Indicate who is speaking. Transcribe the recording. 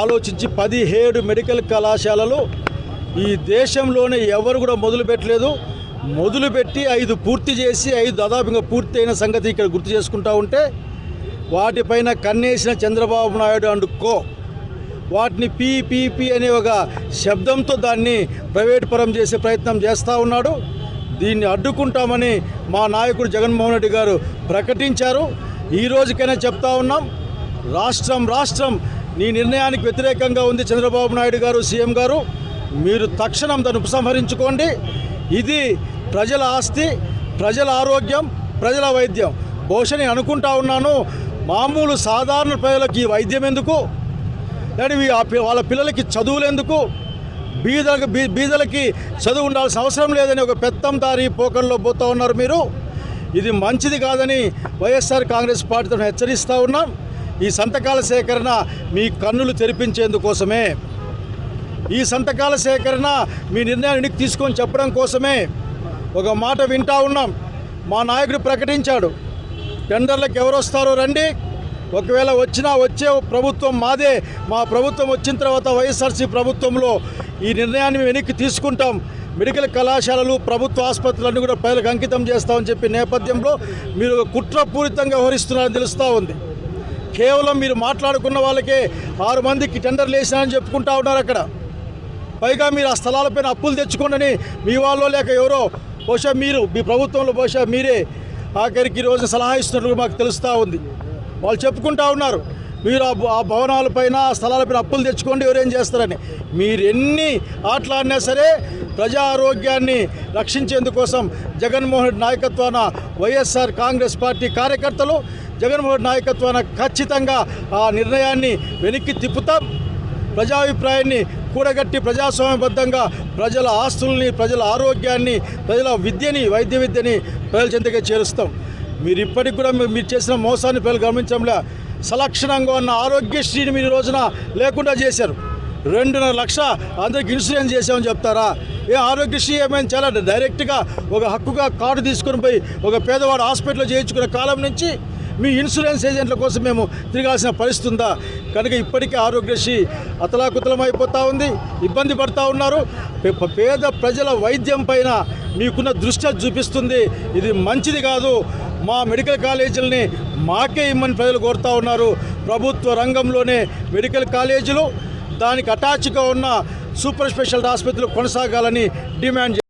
Speaker 1: ఆలోచించి పదిహేడు మెడికల్ కళాశాలలు ఈ దేశంలోనే ఎవరు కూడా మొదలు పెట్టలేదు. మొదలుపెట్టి ఐదు పూర్తి చేసి ఐదు దాదాపుగా పూర్తి అయిన సంగతి ఇక్కడ గుర్తు చేసుకుంటా ఉంటే వాటిపైన కన్నేసిన చంద్రబాబు నాయుడు అండ్ కో. వాటిని పీపీపీ అనే ఒక శబ్దంతో దాన్ని ప్రైవేట్ పరం చేసే ప్రయత్నం చేస్తూ ఉన్నాడు. దీన్ని అడ్డుకుంటామని మా నాయకుడు జగన్మోహన్ రెడ్డి గారు ప్రకటించారు. ఈ రోజుకైనా చెప్తా ఉన్నాం. రాష్ట్రం రాష్ట్రం నీ నిర్ణయానికి వ్యతిరేకంగా ఉంది చంద్రబాబు నాయుడు గారు సీఎం గారు. మీరు తక్షణం దాన్ని ఉపసంహరించుకోండి. ఇది ప్రజల ఆస్తి ప్రజల ఆరోగ్యం ప్రజల వైద్యం. బహుశా నేను అనుకుంటా ఉన్నాను మామూలు సాధారణ ప్రజలకు ఈ వైద్యం ఎందుకు? అంటే ఆ పి- వాళ్ళ పిల్లలకి చదువులు ఎందుకు? బీదలకు బీ- బీదలకి చదువు ఉండాల్సిన అవసరం లేదని ఒక పెత్తందారి పోకల్లో పోతూ ఉన్నారు మీరు. ఇది మంచిది కాదని వైఎస్ఆర్ కాంగ్రెస్ పార్టీతో హెచ్చరిస్తూ ఉన్నాం. ఈ సంతకాల సేకరణ మీ కన్నులు తెరిపించేందుకోసమే. ఈ సంతకాల సేకరణ మీ నిర్ణయాన్ని వెనక్కి తీసుకొని చెప్పడం కోసమే. ఒక మాట వింటా ఉన్నాం. మా నాయకుడు ప్రకటించాడు. టెండర్లకు ఎవరు వస్తారో రండి. ఒకవేళ వచ్చినా వచ్చే ప్రభుత్వం మాదే. మా ప్రభుత్వం వచ్చిన తర్వాత వైఎస్ఆర్సీ ప్రభుత్వంలో ఈ నిర్ణయాన్ని మేము వెనక్కి తీసుకుంటాం. మెడికల్ కళాశాలలు ప్రభుత్వ ఆసుపత్రులన్నీ కూడా ప్రజలకు అంకితం చేస్తామని చెప్పి నేపథ్యంలో మీరు కుట్రపూరితంగా వ్యవహరిస్తున్నారని తెలుస్తూ ఉంది. కేవలం మీరు మాట్లాడుకున్న వాళ్ళకే ఆరు మందికి టెండర్లు వేసినారని చెప్పుకుంటా ఉన్నారు అక్కడ. పైగా మీరు ఆ స్థలాలపైన అప్పులు తెచ్చుకోండి మీ వాళ్ళు లేక ఎవరో బహుశా మీరు మీ ప్రభుత్వంలో బహుశా మీరే ఆఖరికి ఈ రోజు సలహా ఇస్తున్నట్లు మాకు తెలుస్తూ ఉంది. వాళ్ళు చెప్పుకుంటా ఉన్నారు. మీరు ఆ ఆ భవనాలపైన ఆ స్థలాలపైన అప్పులు తెచ్చుకోండి ఎవరేం చేస్తారని. మీరు ఎన్ని ఆటలాడినా సరే ప్రజా ఆరోగ్యాన్ని రక్షించేందుకోసం జగన్మోహన్ రెడ్డి నాయకత్వాన వైఎస్ఆర్ కాంగ్రెస్ పార్టీ కార్యకర్తలు జగన్మోహన్ నాయకత్వాన ఖచ్చితంగా ఆ నిర్ణయాన్ని వెనక్కి తిప్పుతాం. ప్రజాభిప్రాయాన్ని కూడగట్టి ప్రజాస్వామ్యబద్ధంగా ప్రజల ఆస్తుల్ని ప్రజల ఆరోగ్యాన్ని ప్రజల విద్యని వైద్య విద్యని ప్రజల చెంతగా చేరుస్తాం. మీరు ఇప్పటికి కూడా మీరు చేసిన మోసాన్ని ప్రజలు గమనించంలే సలక్షణంగా ఉన్న ఆరోగ్యశ్రీని మీరు రోజున లేకుండా చేశారు. రెండున్నర లక్ష అందరికి ఇన్సూరెన్స్ చేసామని చెప్తారా? ఏ ఆరోగ్యశ్రీ ఏమైనా చాలా డైరెక్ట్గా ఒక హక్కుగా కార్డు తీసుకొని పోయి ఒక పేదవాడు హాస్పిటల్లో చేయించుకునే కాలం నుంచి మీ ఇన్సూరెన్స్ ఏజెంట్ల కోసం మేము తిరగాల్సిన పరిస్థితి ఉందా? కనుక ఇప్పటికే ఆరోగ్యశ్రీ అతలాకుతలం అయిపోతూ ఉంది ఇబ్బంది పడుతూ ఉన్నారు. పేద ప్రజల వైద్యం పైన మీకున్న దృష్టి చూపిస్తుంది. ఇది మంచిది కాదు. మా మెడికల్ కాలేజీలని మాకే ఇమ్మని ప్రజలు కోరుతూ ఉన్నారు. ప్రభుత్వ రంగంలోనే మెడికల్ కాలేజీలు దానికి అటాచ్గా ఉన్న సూపర్ స్పెషాలిటీ ఆసుపత్రులు కొనసాగాలని డిమాండ్